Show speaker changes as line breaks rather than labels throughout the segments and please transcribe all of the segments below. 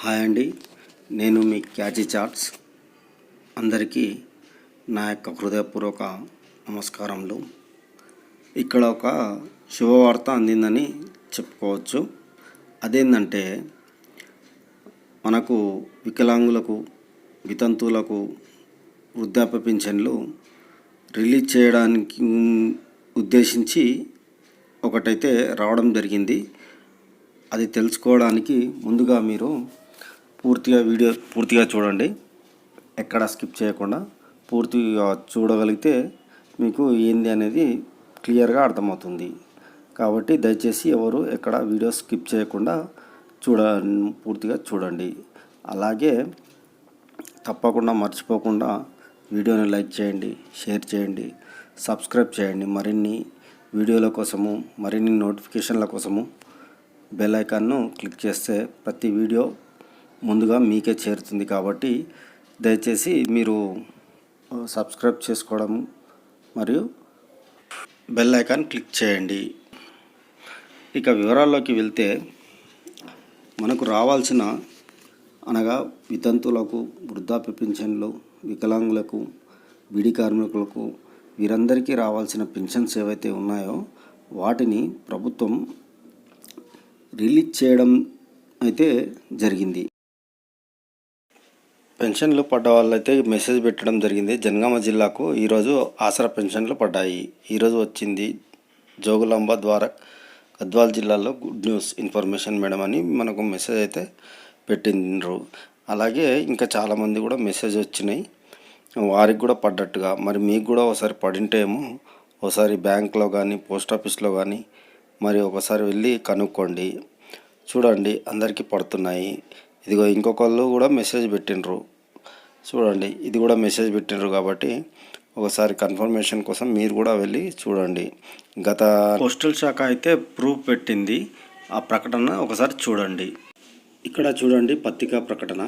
Hi అండి. నేను మీ catchy charts. అందరికీ నా యొక్క హృదయపూర్వక నమస్కారములు. ఇక్కడ ఒక శుభవార్త అందిందని చెప్పుకోవచ్చు. అదేంటంటే మనకు వికలాంగులకు వితంతువులకు వృద్ధాప్య పింఛన్లు రిలీజ్ చేయడానికి ఉద్దేశించి ఒకటైతే రావడం జరిగింది. అది తెలుసుకోవడానికి ముందుగా మీరు పూర్తిగా వీడియో పూర్తిగా చూడండి. ఎక్కడ స్కిప్ చేయకుండా పూర్తిగా చూడగలిగితే మీకు ఏంది అనేది క్లియర్గా అర్థమవుతుంది. కాబట్టి దయచేసి ఎవరు ఎక్కడ వీడియో స్కిప్ చేయకుండా చూడ పూర్తిగా చూడండి. అలాగే తప్పకుండా మర్చిపోకుండా వీడియోని లైక్ చేయండి షేర్ చేయండి సబ్స్క్రైబ్ చేయండి. మరిన్ని వీడియోల కోసము మరిన్ని నోటిఫికేషన్ల కోసము బెల్ ఐకాన్ను క్లిక్ చేస్తే ప్రతి వీడియో ముందుగా మీకే చేరుతుంది కాబట్టి దయచేసి మీరు సబ్స్క్రైబ్ చేసుకోవడం మరియు బెల్ ఐకాన్ క్లిక్ చేయండి. ఇక వివరాల్లోకి వెళ్తే మనకు రావాల్సిన అనగా వితంతువులకు వృద్ధాప్య పింఛన్లు వికలాంగులకు బిడి కార్మికులకు వీరందరికీ రావాల్సిన పెన్షన్స్ ఏవైతే ఉన్నాయో వాటిని ప్రభుత్వం రిలీజ్ చేయడం అయితే జరిగింది. పెన్షన్లు పడ్డ వాళ్ళైతే మెసేజ్ పెట్టడం జరిగింది. జనగామ జిల్లాకు ఈరోజు ఆసరా పెన్షన్లు పడ్డాయి. ఈరోజు వచ్చింది జోగులాంబ ద్వారా గద్వాల్ జిల్లాలో గుడ్ న్యూస్ ఇన్ఫర్మేషన్ మేడం అని మనకు మెసేజ్ అయితే పెట్టిండ్రు. అలాగే ఇంకా చాలామంది కూడా మెసేజ్ వచ్చినాయి. వారికి కూడా పడ్డట్టుగా. మరి మీకు కూడా ఒకసారి పడింటేమో ఒకసారి బ్యాంక్లో కానీ పోస్ట్ ఆఫీస్లో కానీ మరి ఒకసారి వెళ్ళి కనుక్కోండి. చూడండి అందరికీ పడుతున్నాయి. ఇదిగో ఇంకొకళ్ళు కూడా మెసేజ్ పెట్టిండ్రు. చూడండి ఇది కూడా మెసేజ్ పెట్టిండ్రు కాబట్టి ఒకసారి కన్ఫర్మేషన్ కోసం మీరు కూడా వెళ్ళి చూడండి. గత పోస్టల్ శాఖ అయితే ప్రూఫ్ పెట్టింది. ఆ ప్రకటన ఒకసారి చూడండి. ఇక్కడ చూడండి పత్రికా ప్రకటన.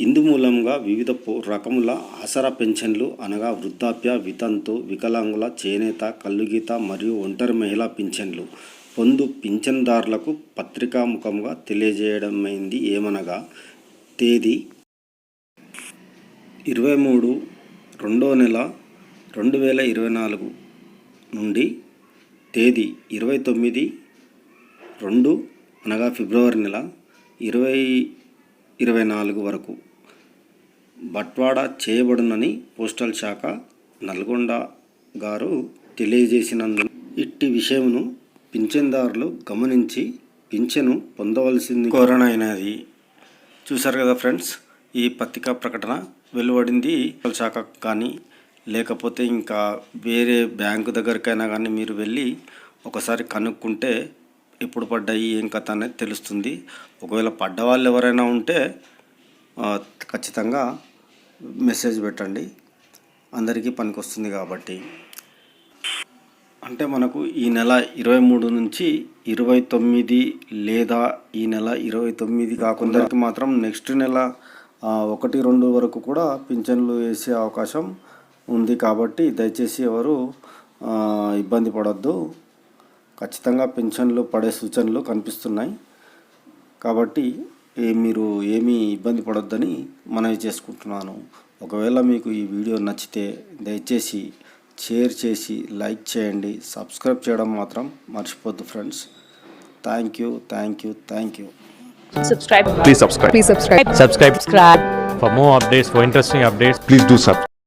ఇందు మూలంగా వివిధ రకముల ఆసరా పెన్షన్లు అనగా వృద్ధాప్య వితంతు వికలాంగుల చేనేత కల్లుగీత మరియు ఒంటరి మహిళా పింఛన్లు పొందు పింఛన్దారులకు పత్రికాముఖంగా తెలియజేయడమైంది ఏమనగా తేదీ ఇరవై మూడు రెండో నెల రెండు వేల ఇరవై నాలుగు నుండి తేదీ ఇరవై తొమ్మిది రెండు అనగా ఫిబ్రవరి నెల ఇరవై ఇరవై నాలుగు వరకు బట్వాడా చేయబడునని పోస్టల్ శాఖ నల్గొండ గారు తెలియజేసినందు ఇట్టి విషయమును పింఛన్దారులు గమనించి పింఛను పొందవలసింది కోరనైనది. చూసారు కదా ఫ్రెండ్స్ ఈ పత్రికా ప్రకటన వెలువడింది. శాఖ కానీ లేకపోతే ఇంకా వేరే బ్యాంకు దగ్గరికైనా కానీ మీరు వెళ్ళి ఒకసారి కనుక్కుంటే ఎప్పుడు పడ్డాయి ఏం కథ అనేది తెలుస్తుంది. ఒకవేళ పడ్డ వాళ్ళు ఎవరైనా ఉంటే ఖచ్చితంగా మెసేజ్ పెట్టండి. అందరికీ పనికొస్తుంది కాబట్టి. అంటే మనకు ఈ నెల ఇరవై మూడు నుంచి ఇరవై తొమ్మిది లేదా ఈ నెల ఇరవై తొమ్మిది కాకుండా మాత్రం నెక్స్ట్ నెల ఒకటి రెండు వరకు కూడా పింఛన్లు వేసే అవకాశం ఉంది కాబట్టి దయచేసి ఎవరు ఇబ్బంది పడొద్దు. ఖచ్చితంగా పింఛన్లు పడే సూచనలు కనిపిస్తున్నాయి. కాబట్టి ఏ మీరు ఏమీ ఇబ్బంది పడొద్దని మనవి చేసుకుంటున్నాను. ఒకవేళ మీకు ఈ వీడియో నచ్చితే దయచేసి షేర్ చేసి లైక్ చేయండి. సబ్స్క్రైబ్ చేయడం మాత్రం మర్చిపోద్దు friends. Thank you thank you thank you.
Subscribe please
subscribe please
subscribe
subscribe
for more updates for interesting updates
please do sub